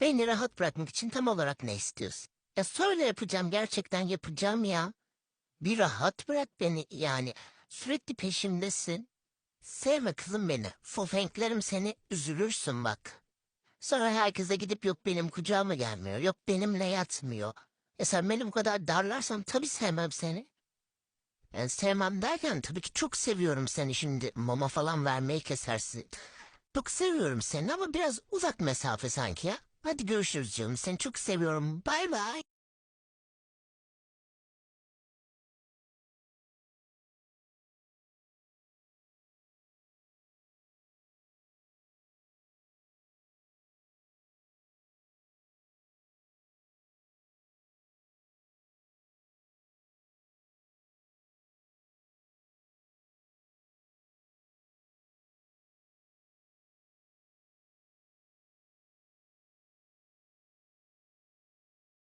Beni rahat bırakmak için tam olarak ne istiyorsun? Ya söyle yapacağım gerçekten yapacağım ya. Bir rahat bırak beni yani. Sürekli peşimdesin. Sevme kızım beni. Fofenklerim seni üzülürsün bak. Sonra herkese gidip yok benim kucağıma gelmiyor. Yok benimle yatmıyor. E sen beni bu kadar darlarsan tabii sevmem seni. Yani sevmem derken tabii ki çok seviyorum seni şimdi. Mama falan vermeyi kesersin. Çok seviyorum seni ama biraz uzak mesafe sanki ya. Hadi görüşürüz canım. Seni çok seviyorum. Bay bay.